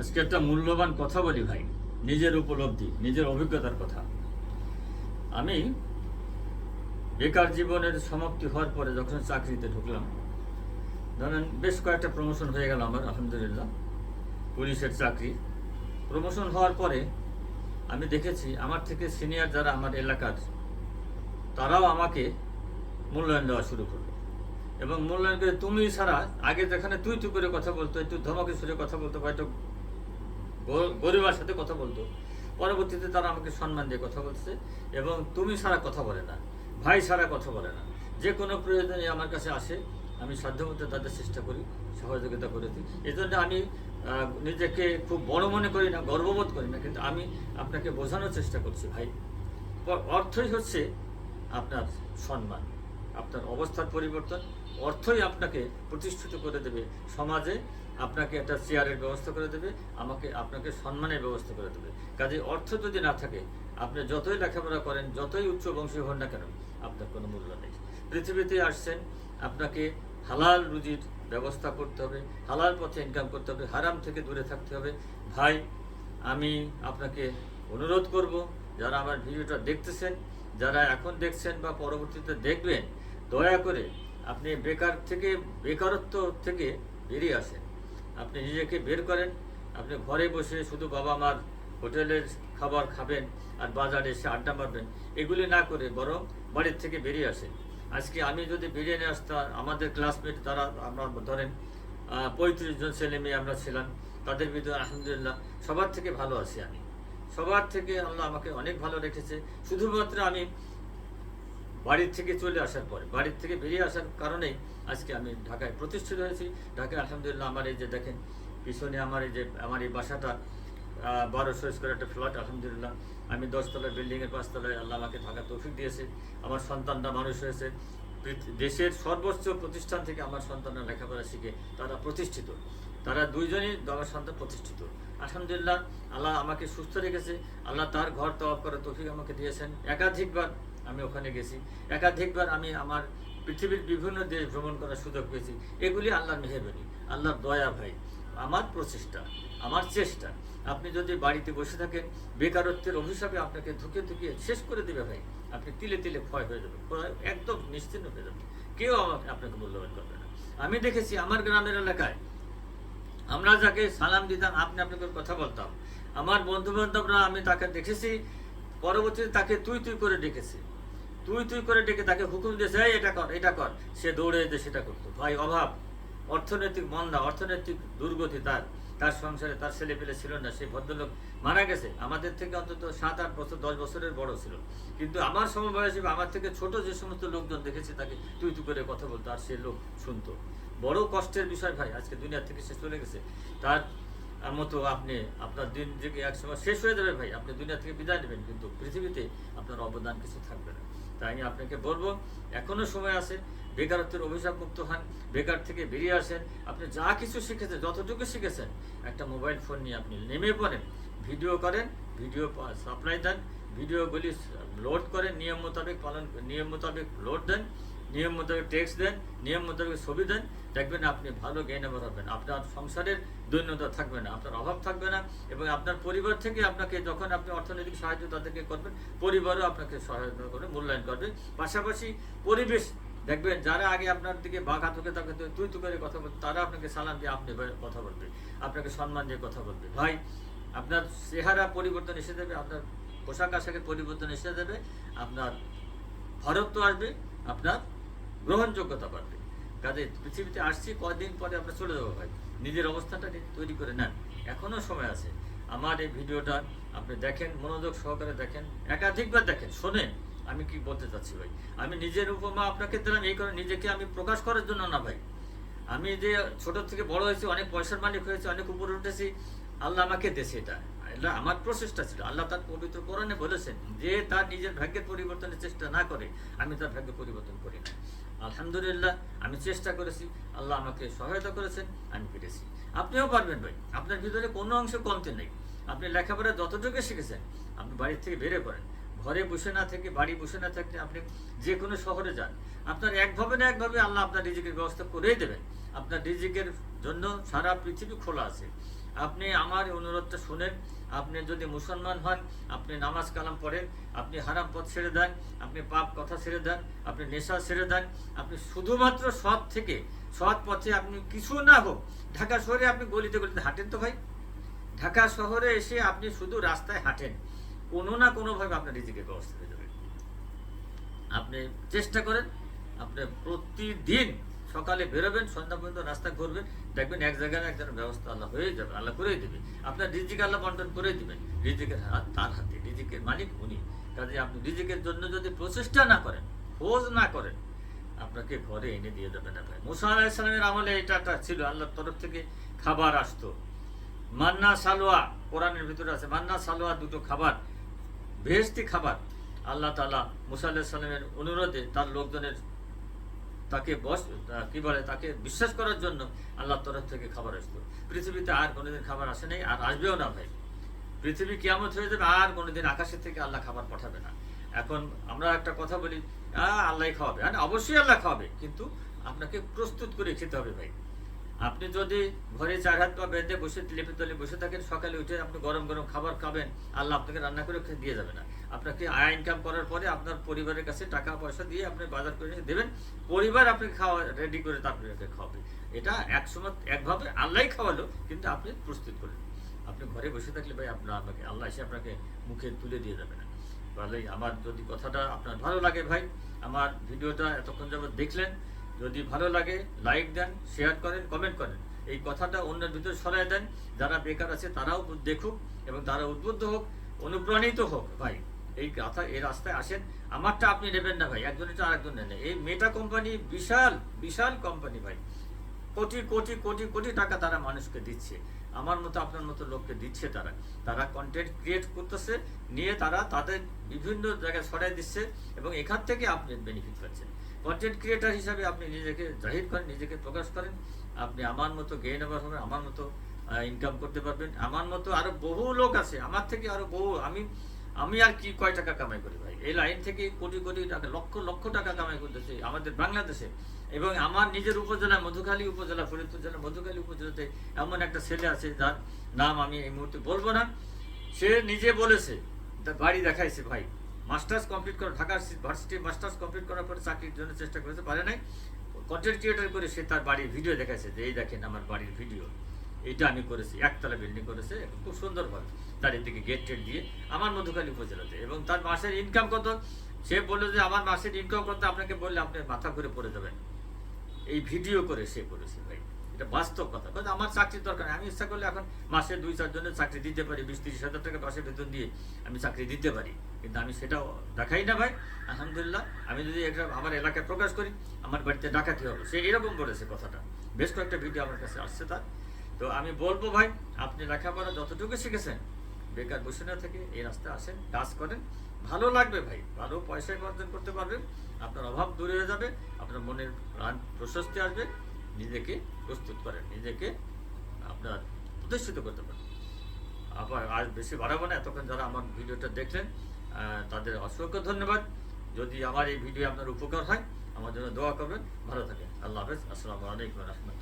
আজকে একটা মূল্যবান কথা বলি ভাই, নিজের উপলব্ধি, নিজের অভিজ্ঞতার কথা। আমি বেকার জীবনের সমাপ্তি হওয়ার পরে যখন চাকরিতে ঢুকলাম, ধরেন বেশ কয়েকটা প্রমোশন হয়ে গেল আমার, আলহামদুলিল্লাহ। পুলিশের চাকরি। প্রমোশন হওয়ার পরে আমি দেখেছি আমার থেকে সিনিয়র যারা আমার এলাকার, তারাও আমাকে মূল্যায়ন দেওয়া শুরু করল। এবং মূল্যায়ন করে তুমি ছাড়া আগে যেখানে তুই তুই করে কথা বলতো, একটু ধমকে সুরে কথা বলতো গ- গরিবার সাথে কথা বলতো। পরবর্তীতে তারা আমাকে সম্মান দিয়ে কথা বলছে এবং তুমি সারা কথা বলে না, ভাই সারা কথা বলে না। যে কোনো প্রয়োজনে আমার কাছে আসে, আমি সাধ্যমতো তাদের চেষ্টা করি, সহযোগিতা করে দিই। এই জন্য আমি নিজেকে খুব বড় মনে করি না, গর্ববোধ করি না, কিন্তু আমি আপনাকে বোঝানোর চেষ্টা করছি, ভাই। অর্থই হচ্ছে আপনার সম্মান, আপনার অবস্থার পরিবর্তন, অর্থই আপনাকে প্রতিষ্ঠিত করে দেবে সমাজে। আপনাকে একটা চেয়ারের ব্যবস্থা করে দেবে, আমাকে, আপনাকে সম্মানের ব্যবস্থা করে দেবে। কাজে অর্থ যদি না থাকে, আপনি যতই লেখাপড়া করেন, যতই উচ্চ বংশী হন না কেন, আপনার কোনো মূল্য নেই। পৃথিবীতে আসছেন, আপনাকে হালাল রুজির ব্যবস্থা করতে হবে, হালাল পথে ইনকাম করতে হবে, হারাম থেকে দূরে থাকতে হবে। ভাই, আমি আপনাকে অনুরোধ করব, যারা আমার ভিডিওটা দেখতেছেন, যারা এখন দেখছেন বা পরবর্তীতে দেখবেন, দয়া করে আপনি বেকার থেকে, বেকারত্ব থেকে বেরিয়ে আসেন। আপনি নিজেকে বের করেন, আপনি ঘরে বসে শুধু বাবা মার হোটেলের খাবার খাবেন আর বাজারে এসে আড্ডা মারবেন, এগুলি না করে বরং বাড়ির থেকে বেরিয়ে আসেন। আজকে আমি যদি বেরিয়ে নিয়ে আসতাম, আমাদের ক্লাসমেট তারা আমরা ধরেন পঁয়ত্রিশ জন ছেলে মেয়ে আমরা ছিলাম, তাদের ভিতরে আলহামদুলিল্লাহ সবার থেকে ভালো আছি আমি। সবার থেকে আল্লাহ আমাকে অনেক ভালো রেখেছে। শুধুমাত্র আমি বাড়ির থেকে চলে আসার পরে, বাড়ির থেকে বেরিয়ে আসার কারণেই আজকে আমি ঢাকায় প্রতিষ্ঠিত হয়েছি। ঢাকায় আলহামদুলিল্লাহ আমার এই যে দেখেন, পিছনে আমার এই যে, আমার এই বাসাটা বারোশো স্কোয়ার একটা ফ্ল্যাট আলহামদুলিল্লাহ। আমি দশতলার বিল্ডিংয়ের পাঁচতলায় আল্লাহ আমাকে থাকার তৌফিক দিয়েছে। আমার সন্তানরা মানুষ হয়েছে। দেশের সর্বোচ্চ প্রতিষ্ঠান থেকে আমার সন্তানরা লেখাপড়া শিখে তারা প্রতিষ্ঠিত। তারা দুইজনই আমার সন্তান প্রতিষ্ঠিত। আলহামদুলিল্লাহ, আল্লাহ আমাকে সুস্থ রেখেছে। আল্লাহ তার ঘর তওয়াব করার তৌফিক আমাকে দিয়েছেন। একাধিকবার আমি ওখানে গেছি। একাধিকবার আমি আমার পৃথিবীর বিভিন্ন দেশ ভ্রমণ করার সুযোগ পেয়েছি। এগুলি আল্লাহর মেহরবানি, আল্লাহর দয়া ভাই। আমার প্রচেষ্টা, আমার চেষ্টা। আপনি যদি বাড়িতে বসে থাকেন, বেকারত্বের অভিশাপে আপনাকে ধুকে ধুকিয়ে শেষ করে দেবে ভাই। আপনি তিলে তিলে ক্ষয় হয়ে যাবে একদম নিশ্চিন্ন হয়ে যাবে কেউ আমাকে, আপনাকে মূল্যবান করবে না। আমি দেখেছি আমার গ্রামের এলাকায়, আমরা যাকে সালাম দিতাম, আপনি আপনাকে কথা বলতাম। আমার বন্ধু বান্ধবরা আমি তাকে দেখেছি পরবর্তীতে তাকে তুই তুই করে ডেকেছি। তুই তুই করে ডেকে তাকে হুকুম দিয়েছে, "এই, এটা কর এটা কর। সে দৌড়ে যেতে সেটা করতো। ভাই, অভাব। অর্থনৈতিক মন্দা, অর্থনৈতিক দুর্গতি তার। তার সংসারে তার ছেলে পেলে ছিল না সেই ভদ্রলোক মারা গেছে। আমাদের থেকে অন্তত সাত, আট বছর, দশ বছরের বড় ছিল। কিন্তু আমার সমবয়সী আমার থেকে ছোট যে সমস্ত লোকজন দেখেছি, তাকে তুই তুই করে কথা বলতো, আর সে লোক শুনতো। বড় কষ্টের বিষয় ভাই, আজকে দুনিয়া থেকে সে চলে গেছে। তার মতো আপনি, আপনার দিন যে এক সময় শেষ হয়ে যাবে ভাই, আপনি দুনিয়া থেকে বিদায় নেবেন, কিন্তু পৃথিবীতে আপনার অবদান কিছু থাকবে না। তাই আমি আপনাকে বলব, এখনও সময় আছে, বেকারত্বের অভিশাপ মুক্ত হন, বেকার থেকে বেরিয়ে আসেন। আপনি যা কিছু শিখেছেন, যতটুকু শিখেছেন, একটা মোবাইল ফোন নিয়ে আপনি নেমে পড়েন, ভিডিও করেন, ভিডিও সাপ্লাই দেন, ভিডিওগুলি লোড করেন, নিয়ম মোতাবেক পালন নিয়ম মোতাবেক লোড দেন নিয়ম মোতাবেক টেক্সট দেন, নিয়ম মোতাবেক ছবি দেন, দেখবেন আপনি ভালো জ্ঞানাবার হবেন। আপনার সংসারের দৈন্যতা থাকবে না, আপনার অভাব থাকবে না এবং আপনার পরিবার থেকে আপনাকে যখন আপনি অর্থনৈতিক সাহায্য তাদেরকে করবেন, পরিবারও আপনাকে সহায়তা করবে, মূল্যায়ন করবে। পাশাপাশি পরিবেশ, দেখবেন যারা আগে আপনার দিকে বাঘা তোকে তাকে তুই তু করে কথা বলবে তারা আপনাকে সালাম দিয়ে আপনি কথা বলবে, আপনাকে সম্মান দিয়ে কথা বলবে। ভাই, আপনার চেহারা পরিবর্তন এসে যাবে, আপনার পোশাক আশাকের পরিবর্তন এসে যাবে, আপনার ভরত্ব আসবে, আপনার গ্রহণযোগ্যতা বাড়বে। কাজে পৃথিবীতে আসছি, কদিন পরে আমরা চলে যাব ভাই। নিজের অবস্থাটা তৈরি করে নেন। এখনও সময় আছে। আমার এই ভিডিওটা আপনি দেখেন, মনোযোগ সহকারে দেখেন, একাধিকবার দেখেন, শোনেন। আমি কি বলতে চাচ্ছি ভাই? আমি নিজের উপমা আপনাকে দিলাম, এই কারণে নিজেকে আমি প্রকাশ করার জন্য না ভাই। আমি যে ছোট থেকে বড় হয়েছি, অনেক পয়সার মালিক হয়েছি, অনেক উপরে উঠেছি, আল্লাহ আমাকে দেশে এটা। এটা আমার প্রচেষ্টা ছিল। আল্লাহ তার পবিত্র কোরআনে বলেছেন, যে তার নিজের ভাগ্যের পরিবর্তনের চেষ্টা না করে, আমি তার ভাগ্য পরিবর্তন করি না। আলহামদুলিল্লাহ, আমি চেষ্টা করেছি, আল্লাহ আমাকে সহায়তা করেছেন, আমি পেরেছি আপনিও পারবেন ভাই, আপনার ভিতরে কোনো অংশ কমতে নেই। আপনি লেখাপড়া যতটুকু শিখেছেন, আপনি বাড়ির থেকে বেরিয়ে পড়েন। ঘরে বসে না থেকে, বাড়ি বসে না থাকতে আপনি যে কোনো শহরে যান। আপনার একভাবে না একভাবে আল্লাহ আপনার রিজিকের ব্যবস্থা করেই দেবেন। আপনার রিজিকের জন্য সারা পৃথিবী খোলা আছে। আপনি আমার অনুরোধটা শুনেন আপনি যদি মুসলমান হন, আপনি নামাজ কালাম পড়েন, আপনি হারাম পথ ছেড়ে দেন, আপনি পাপ কথা ছেড়ে দেন, আপনি নেশা ছেড়ে দেন, আপনি শুধুমাত্র সৎ থেকে, সৎ পথে আপনি কিছু না হোক, ঢাকা শহরে আপনি গলিতে গলিতে হাঁটেন তো ভাই? ঢাকা শহরে এসে আপনি শুধু রাস্তায় হাঁটেন, কোনো না কোনোভাবে আপনার রিজিকের ব্যবস্থা হয়ে যাবে। আপনি চেষ্টা করেন, আপনি প্রতিদিন সকালে বেরোবেন, সন্ধ্যা পর্যন্ত রাস্তা ঘুরবেন, দেখবেন এক জায়গায় এক জায়গায় ব্যবস্থা আল্লাহ হয়ে যাবে, আল্লাহ করেই দেবে। আপনার রিজিক আল্লাহ বন্টন করে দিবেন। রিজিকের হাত তার হাতে, রিজিকের মালিক উনি। কাজে আপনি রিজিকের জন্য যদি প্রচেষ্টা না করেন, খোঁজ না করেন, আপনাকে ঘরে এনে দিয়ে দেবে না ভাই। মুসা আলাহিসাল্লামের আমলে এটা ছিল, আল্লাহর তরফ থেকে খাবার আসতো। মান্না সালোয়া, কোরআনের ভিতরে আছে, মান্না সালোয়া দুটো খাবার বেহেস্তি খাবার। আল্লাহ তালা মুসা আল্লাহ আলাহিসাল্লামের অনুরোধে তার লোকজনের তাকে বস কি বলে, তাকে বিশ্বাস করার জন্য আল্লাহর তরফ থেকে খাবার আসতো পৃথিবীতে আর কোনোদিন খাবার আসে নাই, আর আসবেও না ভাই। পৃথিবী কেমন হয়ে যাবে, আর কোনোদিন আকাশের থেকে আল্লাহ খাবার পাঠাবে না। এখন আমরা একটা কথা বলি আল্লাহ খাওয়াবে। হ্যাঁ অবশ্যই আল্লাহ খাওয়াবে, কিন্তু আপনাকে প্রস্তুত করে খেতে হবে ভাই। আপনি যদি ঘরে চার হাত পা বেঁধে বসে লেপে তলে বসে থাকেন, সকালে উঠে আপনি গরম গরম খাবার খাবেন, আল্লাহ আপনাকে রান্না করে দিয়ে যাবে না। আপনাকে আয় ইনকাম করার পরে আপনার পরিবারের কাছে টাকা পয়সা দিয়ে আপনি বাজার করে এনে দেবেন। পরিবার আপনি খাওয়া রেডি করে তারপরে খাওয়াবে। এটা একসময় একভাবে আল্লাহই খাওয়ালো, কিন্তু আপনি প্রস্তুত করলেন। আপনি ঘরে বসে থাকলে ভাই আপনার আপনাকে আল্লাহ এসে আপনাকে মুখে তুলে দিয়ে যাবে না। তাহলে আমার যদি কথাটা আপনার ভালো লাগে ভাই, আমার ভিডিওটা এতক্ষণ যাবত দেখলেন। যদি ভালো লাগে লাইক দেন শেয়ার করেন কমেন্ট করেন। এই কথাটা অন্যের ভিতরে সরাই দেন। যারা বেকার আছে, তারাও দেখুক এবং তারা উদ্বুদ্ধ হোক, অনুপ্রাণিত হোক। ভাই, এই কথা, এই রাস্তায় আসেন। আমারটা আপনি নেবেন না ভাই একজনেরটা আরেকজন নেন। এই মেটা কোম্পানি বিশাল বিশাল কোম্পানি ভাই। কোটি কোটি কোটি কোটি টাকা তারা মানুষকে দিচ্ছে। আমার মতো আপনার মতো লোককে দিচ্ছে তারা। তারা কন্টেন্ট ক্রিয়েট করতেছে, নিয়ে তারা তাদের বিভিন্ন জায়গায় ছড়াই দিচ্ছে এবং এখান থেকে আপনি বেনিফিট পাচ্ছেন। কন্টেন্ট ক্রিয়েটার হিসাবে আপনি নিজেকে জাহির করেন, নিজেকে প্রকাশ করেন। আপনি আমার মতো গেইন আবার হবে আমার মতো ইনকাম করতে পারবেন। আমার মতো আরও বহু লোক আছে, আমার থেকে আরও বহু, আমি আমি আর কি কয় টাকা কামাই করি ভাই? এই লাইন থেকে কোটি কোটি টাকা, লক্ষ লক্ষ টাকা কামাই করতেছে আমাদের বাংলাদেশে। এবং আমার নিজের উপজেলা, মধুখালী উপজেলা, ফরিদপুর জেলা, মধুখালী উপজেলাতে এমন একটা ছেলে আছে, যার নাম আমি এই মুহূর্তে বলব না। সে নিজে বলেছে, তার বাড়ি দেখাইছে ভাই। মাস্টার্স কমপ্লিট করে ঢাকা ভার্সিটি মাস্টার্স কমপ্লিট করার পরে চাকরির জন্য চেষ্টা করেছে, পারে নাই। কন্টেন্ট ক্রিয়েটার করে সে তার বাড়ির ভিডিও দেখাইছে, যে এই দেখেন আমার বাড়ির ভিডিও এইটা আমি করেছি, একতলা বিল্ডিং করেছে, খুব সুন্দরভাবে। তার এদিকে গেট টেট দিয়ে আমার মধুখালী উপজেলাতে। এবং তার মাসের ইনকাম কত? সে বলল যে আমার মাসের ইনকাম কত? আপনাকে বললে আপনি মাথা ঘুরে পড়ে যাবেন। এই ভিডিও করে সে করেছে ভাই। এটা বাস্তব কথা। কারণ আমার চাকরির দরকার আমি ইচ্ছা করলে এখন মাসে দুই চারজনের চাকরি দিতে পারি, বিশ, তিরিশ হাজার টাকা মাসে বেতন দিয়ে আমি চাকরি দিতে পারি। কিন্তু আমি সেটাও দেখাই না, ভাই। আলহামদুলিল্লাহ, আমি যদি এটা আমার এলাকায় প্রকাশ করি, আমার বাড়িতে ডাকাতি হবে। সে এরকম বলেছে কথাটা। বেশ কয়েকটা ভিডিও আমার কাছে আসছে তার। তো আমি বলব ভাই, আপনি লেখাপড়া যতটুকু শিখেছেন, বেকার বসে না থেকে এই রাস্তায় আসেন, কাজ করেন। ভালো লাগবে ভাই, ভালো পয়সা উপার্জন করতে পারবেন, আপনার অভাব দূরে হয়ে যাবে, আপনার মনের প্রাণ প্রশস্তি আসবে, নিজেকে প্রস্তুত করেন, নিজেকে আপনার প্রতিষ্ঠিত করতে পারেন আবার আর বেশি বাড়াবো না, এতক্ষণ যারা আমার ভিডিওটা দেখলেন তাদের অসংখ্য ধন্যবাদ। যদি আমার এই ভিডিও আপনার উপকার হয়, আমার জন্য দোয়া করবেন। ভালো থাকেন। আল্লাহ হাফেজ। আসসালামু আলাইকুম রহমতুল্লাহ।